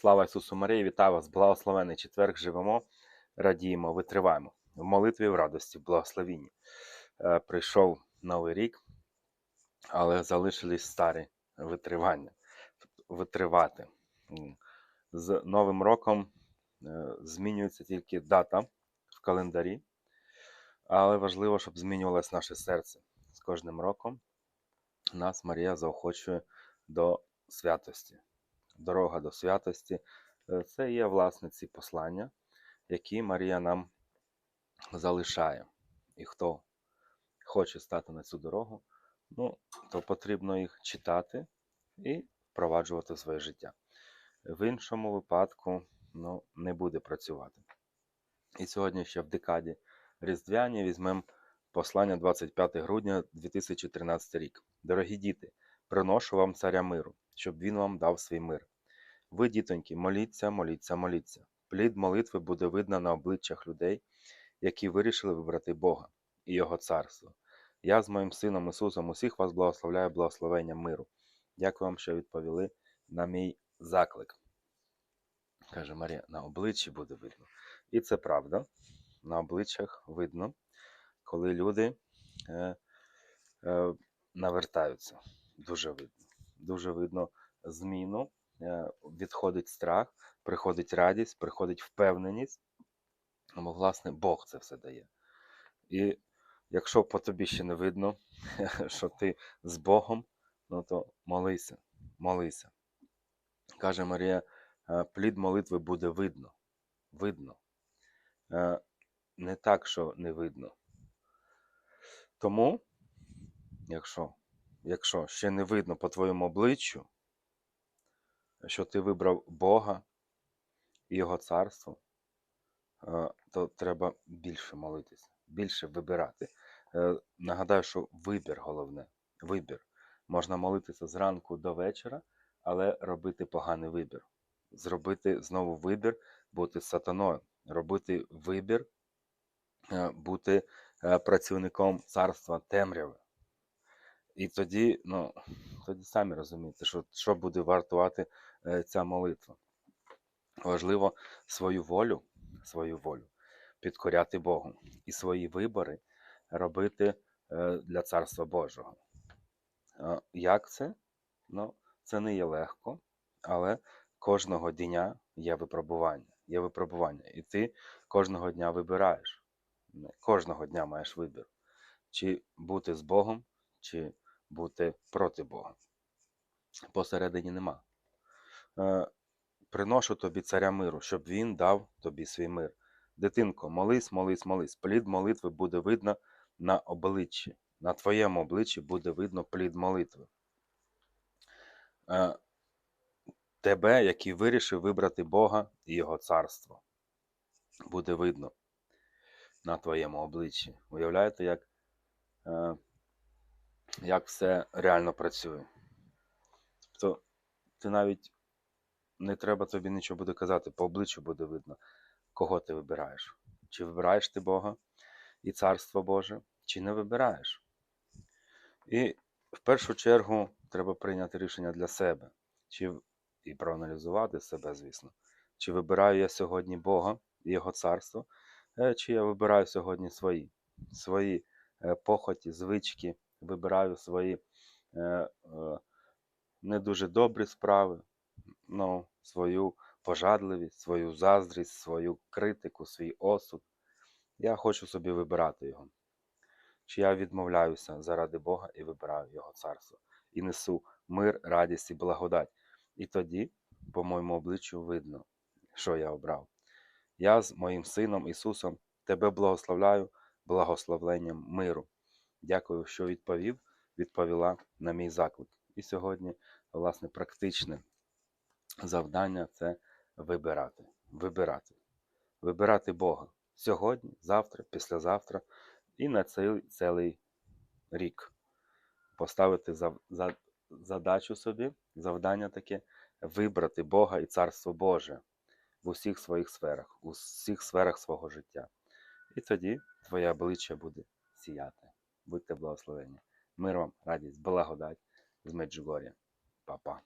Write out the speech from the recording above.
Слава Ісусу Марії, вітаю вас! Благословений четверг живемо, радіємо, витриваємо. В молитві в радості, в благословінні. Е, Прийшов новий рік, але залишились старі витривання. Витривати. З Новим роком е, змінюється тільки дата в календарі, але важливо, щоб змінювалось наше серце. З кожним роком нас Марія заохочує до святості дорога до святості. Е, Це є, власне, ці послання, які Марія нам залишає. І хто хоче стати на цю дорогу, ну, то потрібно їх читати і впроваджувати в своє життя. В іншому випадку ну, не буде працювати. І сьогодні ще в декаді Різдвяні візьмемо послання 25 грудня 2013 рік. Дорогі діти, приношу вам царя миру, щоб він вам дав свій мир. Ви, дітоньки, моліться, моліться, моліться. Плід молитви буде видно на обличчях людей, які вирішили вибрати Бога і Його царство. Я з моїм сином Ісусом усіх вас благословляю благословенням миру. Дякую вам, що відповіли на мій заклик. Каже Марія, на обличчі буде видно. І це правда. На обличчях видно, коли люди е, е, навертаються. Дуже видно. Дуже видно зміну відходить страх, приходить радість, приходить впевненість. Бо, власне, Бог це все дає. І якщо по тобі ще не видно, що ти з Богом, ну то молися, молися. Каже Марія, «Е, плід молитви буде видно. Видно. Е, Не так, що не видно. Тому, якщо, якщо ще не видно по твоєму обличчю, що ти вибрав Бога і Його царство, е, то треба більше молитися, більше вибирати. Е, Нагадаю, що вибір головне. Вибір. Можна молитися зранку до вечора, але робити поганий вибір. Зробити знову вибір, бути сатаною, робити вибір, е, бути працівником царства темряви. І тоді, ну, тоді самі розумієте, що, що буде вартувати ця молитва. Важливо свою волю, свою волю підкоряти Богу і свої вибори робити е, для Царства Божого. Е, Як це? Ну, це не є легко, але кожного дня є випробування. Є випробування. І ти кожного дня вибираєш. Кожного дня маєш вибір. Чи бути з Богом, чи бути проти Бога. Посередині нема. Е, приношу тобі царя миру, щоб він дав тобі свій мир. Дитинко, молись, молись, молись. Плід молитви буде видно на обличчі. На твоєму обличчі буде видно плід молитви. Е, тебе, який вирішив вибрати Бога і Його царство, буде видно на твоєму обличчі. Уявляєте, як, е, як все реально працює? Тобто, ти навіть не треба тобі нічого буде казати, по обличчю буде видно, кого ти вибираєш. Чи вибираєш ти Бога і Царство Боже, чи не вибираєш. І в першу чергу треба прийняти рішення для себе, чи, і проаналізувати себе, звісно. Чи вибираю я сьогодні Бога і Його царство, е, чи я вибираю сьогодні свої, свої е, похоті, звички, вибираю свої е, не дуже добрі справи, ну, свою пожадливість, свою заздрість, свою критику, свій осуд. Я хочу собі вибирати його. Чи я відмовляюся заради Бога і вибираю Його царство, і несу мир, радість і благодать. І тоді, по моєму обличчю, видно, що я обрав. Я з моїм сином Ісусом тебе благословляю благословленням миру. Дякую, що відповів, відповіла на мій заклик. І сьогодні, власне, практичне завдання це вибирати. Вибирати. Вибирати Бога сьогодні, завтра, післязавтра і на цей цілий рік. Поставити за, за, задачу собі, завдання таке вибрати Бога і Царство Боже в усіх своїх сферах, у всіх сферах свого життя. І тоді твоє обличчя буде сіяти. Будьте благословені. Мир вам, радість, благодать з Меджугор'я. Па-па.